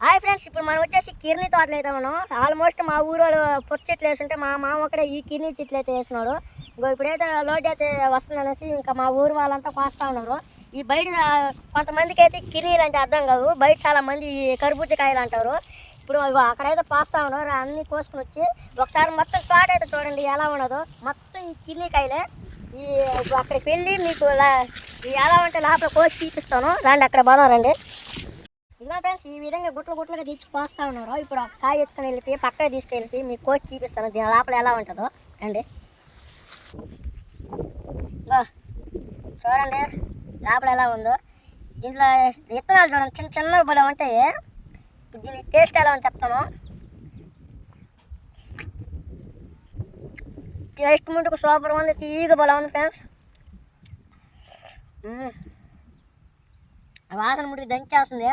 Hi friends ఇప్పుడు మనం వచ్చేసి కిర్నీ తోటలు అయితే మనం ఆల్మోస్ట్ మా ఊరు వాళ్ళు పొట్టు చెట్లు వేసుంటే మా మామ ఒకడే ఈ కిర్నీ చెట్లు అయితే వేసినాడు ఇంకో ఇప్పుడైతే లోడ్ అయితే వస్తుందనేసి ఇంకా మా ఊరు వాళ్ళంతా కోస్తా ఉన్నారు. ఈ బయట కొంతమందికి అయితే కిర్నీలు అంటే అర్థం కాదు. బయట చాలా మంది కర్బూజ కర్బూజకాయలు అంటారు. ఇప్పుడు అక్కడైతే పాస్తా ఉన్నారు. అన్నీ కోసుకుని వచ్చి ఒకసారి మొత్తం తోట అయితే చూడండి ఎలా ఉండదు మొత్తం ఈ కిర్నీ కాయలే ఈ అక్కడికి వెళ్ళి మీకు లా- ఎలా ఉంటే లోపల కోసి చూపిస్తాను రండి అక్కడ బాగా రండి. ఇలా ఫ్రెండ్స్ ఈ విధంగా గుట్లు గుట్లుగా తీర్చి పోస్తా ఉన్నారు. ఇప్పుడు కాయ ఎత్తుకొని వెళ్ళిపోయి పక్కన తీసుకెళ్ళిపోయి మీకు కోసి చూపిస్తాను. దీని లోపల ఎలా ఉంటుందో. రండి. చూడండి లోపల ఎలా ఉందో. దీంట్లో విత్తనాలు చూడండి చిన్న చిన్న బలం ఉంటాయి. దీని టేస్ట్ ఎలా అని చెప్తాను. టేస్ట్ ముందుకు సూపర్ ఉంది తీగ బలం ఉంది ఫ్రెండ్స్. వాసన ముందుకు దంచేస్తుంది.